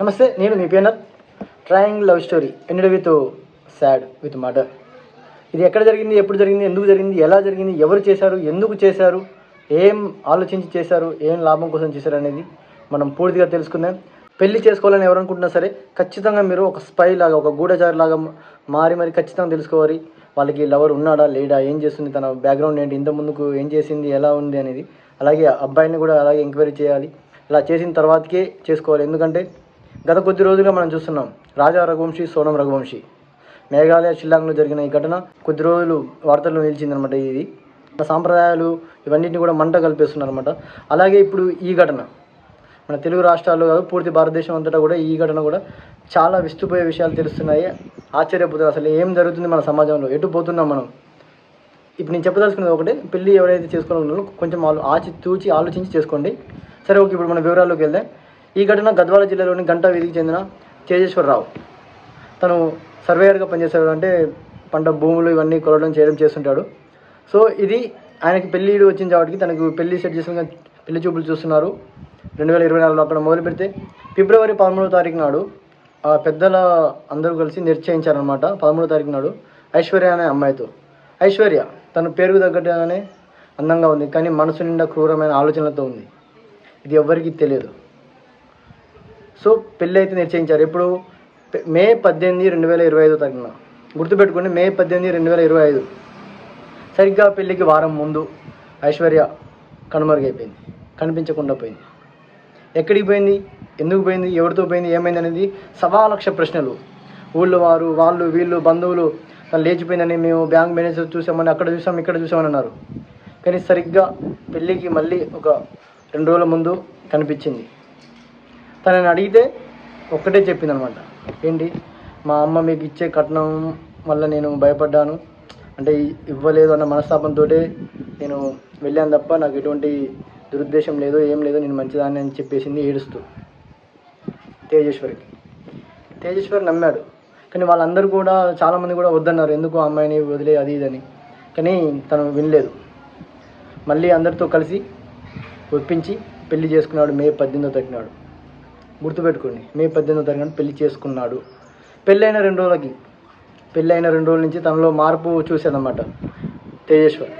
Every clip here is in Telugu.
నమస్తే నేను మీ పేనర్ triangle love story ended with sad with murder ఇది ఎక్కడ జరిగింది ఎప్పుడు జరిగింది ఎందుకు జరిగింది ఎలా జరిగింది ఎవరు చేశారు ఎందుకు చేశారు ఏం ఆలోచించి చేశారు ఏం లాభం కోసం చేశారు అనేది మనం పూర్తిగా తెలుసుకుందాం. పెళ్ళి చేసుకోవాలని ఎవరనుకుంటున్నా సరే ఖచ్చితంగా మీరు ఒక స్పై లాగా ఒక గూఢచారి లాగా మారి మరి ఖచ్చితంగా తెలుసుకోవాలి. వాళ్ళకి లవర్ ఉన్నాడా లేడా ఏం చేస్తుంది తన బ్యాక్గ్రౌండ్ ఏంటి ఇంత ముందుకు ఏం చేసింది ఎలా ఉంది అనేది. అలాగే అబ్బాయిని కూడా అలాగే ఎంక్వైరీ చేయాలి. ఇలా చేసిన తర్వాతకే చేసుకోవాలి. ఎందుకంటే గత కొద్ది రోజులుగా మనం చూస్తున్నాం రాజా రఘువంశీ సోనం రఘువంశీ. మేఘాలయ షిల్లాంగ్లో జరిగిన ఈ ఘటన కొద్ది రోజులు వార్తల్లో నిలిచిందనమాట ఇది. మన సాంప్రదాయాలు ఇవన్నిటిని కూడా మంట కల్పిస్తున్నారు అనమాట అలాగే ఇప్పుడు ఈ ఘటన. మన తెలుగు రాష్ట్రాల్లో కాదు పూర్తి భారతదేశం అంతటా కూడా ఈ ఘటన కూడా చాలా విస్తుపోయే విషయాలు తెలుస్తున్నాయి. ఆశ్చర్యపోతుంది అసలు ఏం జరుగుతుంది మన సమాజంలో? ఎటు పోతున్నాం మనం? ఇప్పుడు నేను చెప్పదలుచుకున్నది ఒకటే పెళ్ళి ఎవరైతే చేసుకోవాలన్నారో కొంచెం వాళ్ళు ఆచి తూచి ఆలోచించి చేసుకోండి. సరే ఓకే ఇప్పుడు మన వివరాల్లోకి వెళ్దాం. ఈ ఘటన గద్వాల జిల్లాలోని గంటా వీధికి చెందిన తేజేశ్వరరావు. తను సర్వేయర్గా పనిచేస్తాడు అంటే పంట భూములు ఇవన్నీ కొలవడం చేయడం చేస్తుంటాడు. సో ఇది ఆయనకి పెళ్ళిడు వచ్చింది కాబట్టి తనకు పెళ్ళి సెట్ చేసిన పెళ్ళి చూపులు చూస్తున్నారు. రెండు వేల ఇరవై నాలుగులో అక్కడ మొదలు పెడితే ఫిబ్రవరి పదమూడో తారీఖు నాడు ఆ పెద్దల అందరూ కలిసి నిశ్చయించారనమాట పదమూడో తారీఖు నాడు ఐశ్వర్య అనే అమ్మాయితో. ఐశ్వర్య తన పేరుకు తగ్గట్టుగానే అందంగా ఉంది. కానీ మనసు నిండా క్రూరమైన ఆలోచనలతో ఉంది. ఇది ఎవ్వరికీ తెలియదు. సో పెళ్ళి అయితే నిశ్చయించారు ఇప్పుడు మే పద్దెనిమిది రెండు వేల ఇరవై ఐదు తారీఖున. గుర్తుపెట్టుకోండి మే పద్దెనిమిది రెండు వేల ఇరవై ఐదు. సరిగ్గా పెళ్ళికి వారం ముందు ఐశ్వర్య కనుమరుగైపోయింది. కనిపించకుండా పోయింది. ఎక్కడికి పోయింది? ఎందుకు పోయింది? ఎవరితో పోయింది? ఏమైంది అనేది సవా లక్ష ప్రశ్నలు. ఊళ్ళో వారు వాళ్ళు వీళ్ళు బంధువులు తను లేచిపోయిందని మేము బ్యాంక్ మేనేజర్ చూసామని అక్కడ చూసాం ఇక్కడ చూసామని అన్నారు. కానీ సరిగ్గా పెళ్ళికి మళ్ళీ ఒక రెండు రోజుల ముందు కనిపించింది. తనని అడిగితే ఒక్కటే చెప్పింది అనమాట ఏంటి? మా అమ్మ మీకు ఇచ్చే కట్నం వల్ల నేను భయపడ్డాను. అంటే ఇవ్వలేదు అన్న మనస్తాపంతో నేను వెళ్ళాను తప్ప నాకు ఎటువంటి దురుద్దేశం లేదు ఏం లేదు నేను మంచిదాన్ని అని చెప్పేసింది ఏడుస్తూ. తేజేశ్వరికి. తేజేశ్వరి నమ్మాడు. కానీ వాళ్ళందరూ కూడా చాలామంది కూడా వద్దన్నారు. ఎందుకు అమ్మాయిని వదిలే? అది ఇదని కానీ తను వినలేదు. మళ్ళీ అందరితో కలిసి ఒప్పించి పెళ్ళి చేసుకున్నాడు. మే పద్దెనిమిదో తగ్గినాడు గుర్తుపెట్టుకోండి. మే పద్దెనిమిదో తారీఖున పెళ్ళి చేసుకున్నాడు. పెళ్ళైన రెండు రోజులకి పెళ్ళైన రెండు రోజుల నుంచి తనలో మార్పు చూసేదన్నమాట. తేజేశ్వర్.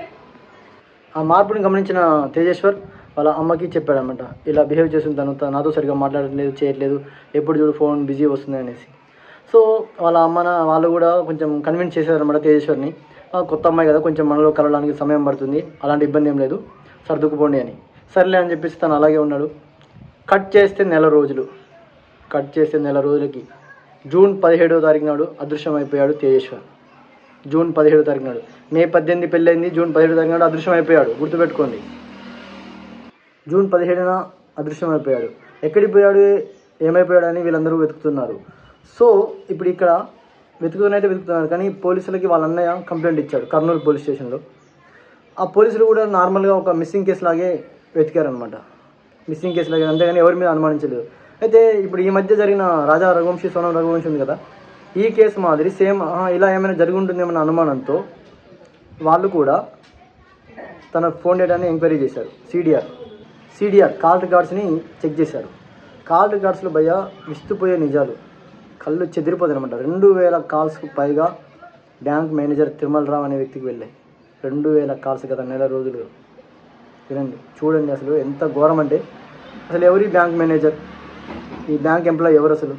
ఆ మార్పుని గమనించిన తేజేశ్వర్ వాళ్ళ అమ్మకి చెప్పాడనమాట ఇలా బిహేవ్ చేసిన తను నాతో సరిగ్గా మాట్లాడట్లేదు చేయట్లేదు. ఎప్పుడు చూడు ఫోన్ బిజీ వస్తుంది అనేసి. సో వాళ్ళ అమ్మన వాళ్ళు కూడా కొంచెం కన్విన్స్ చేశారనమాట తేజేశ్వర్ని. కొత్త అమ్మాయి కదా కొంచెం మనలో కలవడానికి సమయం పడుతుంది. అలాంటి ఇబ్బంది ఏం లేదు. సర్దుకుపోండి అని. సర్లే అని చెప్పేసి తను అలాగే ఉన్నాడు. కట్ చేస్తే నెల రోజులు. కట్ చేస్తే నెల రోజులకి. జూన్ పదిహేడో తారీఖు నాడు అదృశ్యమైపోయాడు తేజేశ్వర్ జూన్ పదిహేడో తారీఖు నాడు. మే పద్దెనిమిది పెళ్ళైంది జూన్ పదిహేడు తారీఖు నాడు అదృశ్యమైపోయాడు. గుర్తుపెట్టుకోండి. జూన్ పదిహేడున అదృశ్యమైపోయాడు. ఎక్కడికి పోయాడు ఏమైపోయాడు అని వీళ్ళందరూ వెతుకుతున్నారు. సో ఇప్పుడు ఇక్కడ వెతుకుతూనైతే వెతుకుతున్నారు కానీ పోలీసులకి వాళ్ళ అన్నయ్య కంప్లైంట్ ఇచ్చాడు కర్నూలు పోలీస్ స్టేషన్లో. ఆ పోలీసులు కూడా నార్మల్గా ఒక మిస్సింగ్ కేసు లాగే వెతికారనమాట మిస్సింగ్ కేసులో లాగే అంతేగాని ఎవరి మీద అనుమానించలేదు. అయితే ఇప్పుడు ఈ మధ్య జరిగిన రాజా రఘువంశీ సోనం రఘువంశీ ఉంది కదా ఈ కేసు మాదిరి సేమ్ ఇలా ఏమైనా జరిగి ఉంటుందేమన్న అనుమానంతో వాళ్ళు కూడా తన ఫోన్ డేటాని ఎంక్వైరీ చేశారు సిడిఆర్. సిడిఆర్ కాల్ రికార్డ్స్ని చెక్ చేశారు. కాల్ రికార్డ్స్లో భయ విస్తుపోయే నిజాలు. కళ్ళు చెదిరిపోతాయి అనమాట రెండు వేల కాల్స్కు పైగా బ్యాంక్ మేనేజర్ తిరుమలరావు అనే వ్యక్తికి వెళ్ళాయి. రెండు వేల కాల్స్ గత నెల రోజులు. వినండి. చూడండి అసలు ఎంత ఘోరం అంటే అసలు ఎవరి బ్యాంక్ మేనేజర్ ఈ బ్యాంక్ ఎంప్లాయీ ఎవరు అసలు?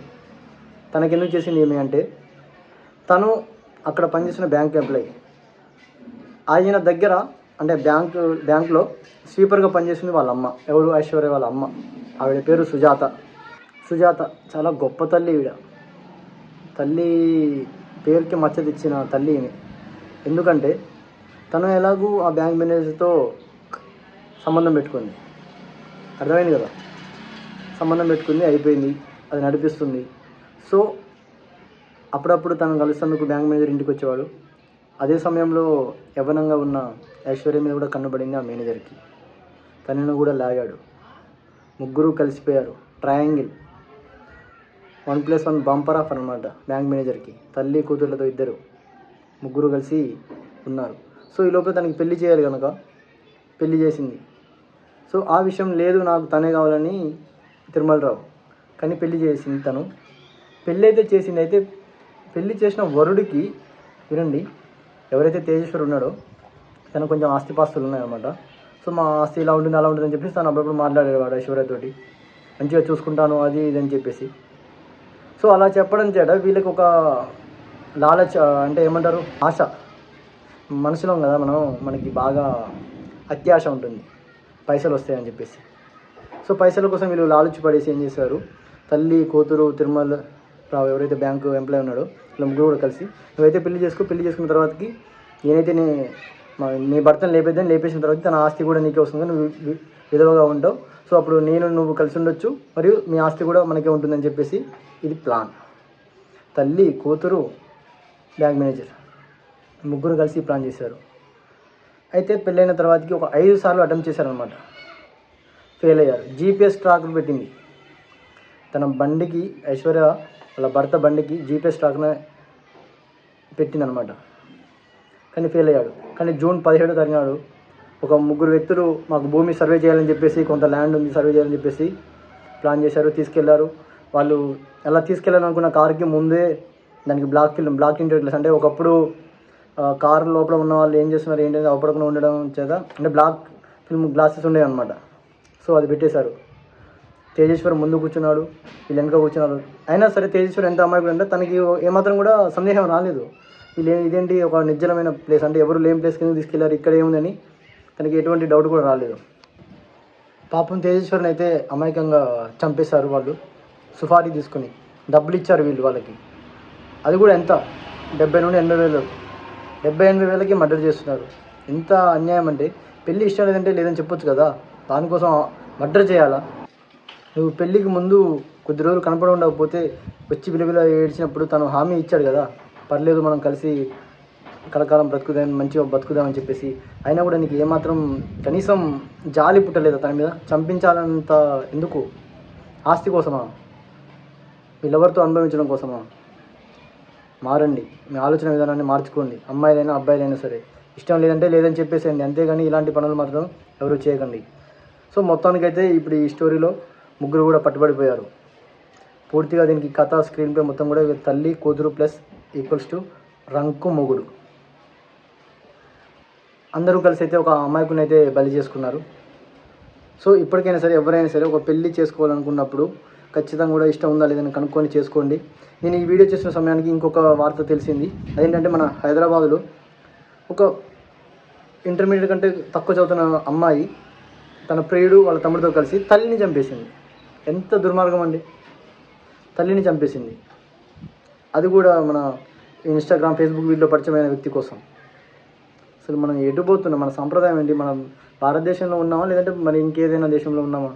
తనకెందుకు చేసింది ఏమి అంటే తను అక్కడ పనిచేసిన బ్యాంక్ ఎంప్లాయీ. ఆయన దగ్గర అంటే బ్యాంక్ బ్యాంక్లో స్వీపర్గా పనిచేసింది వాళ్ళ అమ్మ ఎవరు? ఐశ్వర్య వాళ్ళ అమ్మ ఆవిడ పేరు సుజాత. సుజాత చాలా గొప్ప తల్లి ఈవిడ. తల్లి పేరుకి మచ్చ తెచ్చిన తల్లి ఎందుకంటే తను ఎలాగూ ఆ బ్యాంక్ మేనేజర్తో సంబంధం పెట్టుకుంది. అర్థమైంది కదా? సంబంధం పెట్టుకుంది అయిపోయింది అది నడిపిస్తుంది. సో అప్పుడప్పుడు తను కలుస్తున్నందుకు బ్యాంక్ మేనేజర్ ఇంటికి వచ్చేవాడు. అదే సమయంలో యవ్వనంగా ఉన్న ఐశ్వర్య మీద కూడా కన్నుబడింది ఆ మేనేజర్కి. తనను కూడా లాగాడు. ముగ్గురు కలిసిపోయారు. Triangle. One plus one bumper off అనమాట బ్యాంక్ మేనేజర్కి. తల్లి కూతుర్లతో ఇద్దరు ముగ్గురు కలిసి ఉన్నారు. సో ఈ లోపల తనకి పెళ్ళి చేయాలి కనుక పెళ్ళి చేసింది. సో ఆ విషయం లేదు నాకు తనే కావాలని తిరుమలరావు. కానీ పెళ్ళి చేసింది తను. పెళ్ళి అయితే చేసింది అయితే పెళ్ళి చేసిన వరుడికి వినండి ఎవరైతే తేజేశ్వరు ఉన్నాడో తను కొంచెం ఆస్తిపాస్తులు ఉన్నాయన్నమాట. సో మా ఆస్తి ఇలా ఉంటుంది అలా ఉంటుంది అని చెప్పేసి తను అప్పుడప్పుడు మాట్లాడేవాడు ఐశ్వర్యతోటి మంచిగా చూసుకుంటాను అది ఇది అని చెప్పేసి. సో అలా చెప్పడం చేత వీళ్ళకి ఒక లాలచ అంటే ఏమంటారు ఆశ. మనుషులం కదా మనం మనకి బాగా అత్యాశ ఉంటుంది. పైసలు వస్తాయని చెప్పేసి. సో పైసల కోసం వీళ్ళు లాలుచి పడేసి ఏం చేశారు? తల్లి కూతురు తిరుమల రావు ఎవరైతే బ్యాంకు ఎంప్లాయ్ ఉన్నాడో వీళ్ళ ముగ్గురు కూడా కలిసి నువ్వైతే పెళ్ళి చేసుకో పెళ్ళి చేసుకున్న తర్వాతకి నేనైతే నీ మా- నీ భర్తను లేపేద్దని లేపేసిన తర్వాత తన ఆస్తి కూడా నీకే వస్తుంది నువ్వు విధవగా ఉంటావు సో అప్పుడు నేను నువ్వు కలిసి ఉండొచ్చు మరియు మీ ఆస్తి కూడా మనకే ఉంటుందని చెప్పేసి ఇది ప్లాన్. తల్లి కూతురు బ్యాంక్ మేనేజర్ ముగ్గురు కలిసి ప్లాన్ చేశారు. అయితే పెళ్ళైన తర్వాతకి ఒక ఐదు సార్లు అటెంప్ట్ చేశారనమాట ఫెయిల్ అయ్యారు. జీపీఎస్ ట్రాక్ను పెట్టింది. తన బండికి ఐశ్వర్య వాళ్ళ భర్త బండికి జీపీఎస్ ట్రాక్ను పెట్టిందనమాట కానీ ఫెయిల్ అయ్యాడు. కానీ జూన్ పదిహేడు తరిగినాడు ఒక ముగ్గురు వ్యక్తులు మాకు భూమి సర్వే చేయాలని చెప్పేసి కొంత ల్యాండ్ ఉంది సర్వే చేయాలని చెప్పేసి ప్లాన్ చేశారు తీసుకెళ్ళారు. వాళ్ళు ఎలా తీసుకెళ్ళాలనుకున్న కార్కి ముందే దానికి బ్లాక్ ఫిల్మ్ బ్లాక్ ఇంటర్వ్యూస్ అంటే ఒకప్పుడు కార్ లోపల ఉన్న వాళ్ళు ఏం చేస్తున్నారు ఏంటి అవపడకుండా ఉండడం చేత అంటే బ్లాక్ ఫిల్మ్ గ్లాసెస్ ఉండేవి అనమాట సో అది పెట్టేశారు. తేజేశ్వర్ ముందు కూర్చున్నాడు వీళ్ళు వెనక కూర్చున్నారు. అయినా సరే తేజేశ్వర్ ఎంత అమ్మాయి అంటే తనకి ఏమాత్రం కూడా సందేహం రాలేదు. వీళ్ళు ఇదేంటి ఒక నిర్జలమైన ప్లేస్ అంటే ఎవరు లేని ప్లేస్ కింద తీసుకెళ్ళారు ఇక్కడ ఏముందని తనకి ఎటువంటి డౌట్ కూడా రాలేదు. పాపం తేజేశ్వరిని అయితే అమాయకంగా చంపేశారు వాళ్ళు సుఫారీ తీసుకుని. డబ్బులు ఇచ్చారు వీళ్ళు వాళ్ళకి. అది కూడా ఎంత? డెబ్బై నుండి ఎనభై వేలు. డెబ్బై ఎనిమిది వేలకి మర్డర్ చేస్తున్నారు. ఎంత అన్యాయం అంటే పెళ్ళి ఇష్టం లేదంటే లేదని చెప్పొచ్చు కదా? దానికోసం మర్డర్ చేయాలా? నువ్వు పెళ్ళికి ముందు కొద్ది రోజులు కనపడ ఉండకపోతే వచ్చి విలువిల ఏడ్చినప్పుడు తను హామీ ఇచ్చాడు కదా? పర్లేదు మనం కలిసి కలకాలం బ్రతుకుదాం మంచిగా బతుకుదామని చెప్పేసి. అయినా కూడా నీకు ఏమాత్రం కనీసం జాలి పుట్టలేదు తన మీద? చంపించాలంత ఎందుకు? ఆస్తి కోసమా? వీళ్ళెవరితో అనుభవించడం కోసమా? మారండి. మీ ఆలోచన విధానాన్ని మార్చుకోండి. అమ్మాయిలైనా అబ్బాయిలైనా సరే. ఇష్టం లేదంటే లేదని చెప్పేసేయండి. అంతేగాని ఇలాంటి పనులు మాత్రం ఎవరు చేయకండి. సో మొత్తానికైతే ఇప్పుడు ఈ స్టోరీలో ముగ్గురు కూడా పట్టుబడిపోయారు. పూర్తిగా దీనికి కథ స్క్రీన్ ప్లే మొత్తం కూడా తల్లి కూతురు ప్లస్ ఈక్వల్స్ టు రంకు మొగుడు. అందరూ కలిసి అయితే ఒక అమ్మాయికుని అయితే బలి చేసుకున్నారు. సో ఇప్పటికైనా సరే ఎవరైనా సరే ఒక పెళ్ళి చేసుకోవాలనుకున్నప్పుడు ఖచ్చితంగా కూడా ఇష్టం ఉందా లేదని కనుక్కొని చేసుకోండి. నేను ఈ వీడియో చేసిన సమయానికి ఇంకొక వార్త తెలిసింది. అదేంటంటే మన హైదరాబాదులో ఒక ఇంటర్మీడియట్ కంటే తక్కువ చదువుతున్న అమ్మాయి తన ప్రియుడు వాళ్ళ తమ్ముడితో కలిసి తల్లిని చంపేసింది. ఎంత దుర్మార్గం అండి. తల్లిని చంపేసింది. అది కూడా మన ఇన్స్టాగ్రామ్ ఫేస్బుక్ వీటిలో పరిచయమైన వ్యక్తి కోసం. అసలు మనం ఎటుపోతున్నాం? మన సంప్రదాయం ఏంటి? మనం భారతదేశంలో ఉన్నామా? లేదంటే మరి ఇంకేదైనా దేశంలో ఉన్నామా?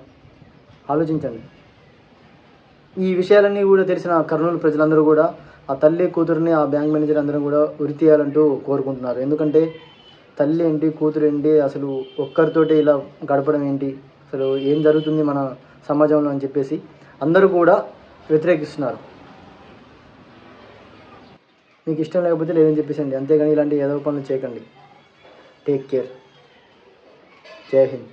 ఆలోచించండి. ఈ విషయాలన్నీ కూడా తెలిసిన కర్నూలు ప్రజలందరూ కూడా ఆ తల్లి కూతురిని ఆ బ్యాంక్ మేనేజర్ అందరూ కూడా ఉరి తీయాలంటూ కోరుకుంటున్నారు. ఎందుకంటే తల్లి ఏంటి కూతురు ఏంటి అసలు ఒక్కరితోటి ఇలా గడపడం ఏంటి అసలు ఏం జరుగుతుంది మన సమాజంలో అని చెప్పేసి అందరూ కూడా వ్యతిరేకిస్తున్నారు. మీకు ఇష్టం లేకపోతే లేదని చెప్పేసండి. అంతేగాని ఇలాంటి ఏదో పనులు చేయకండి. టేక్ కేర్ జై హింద్.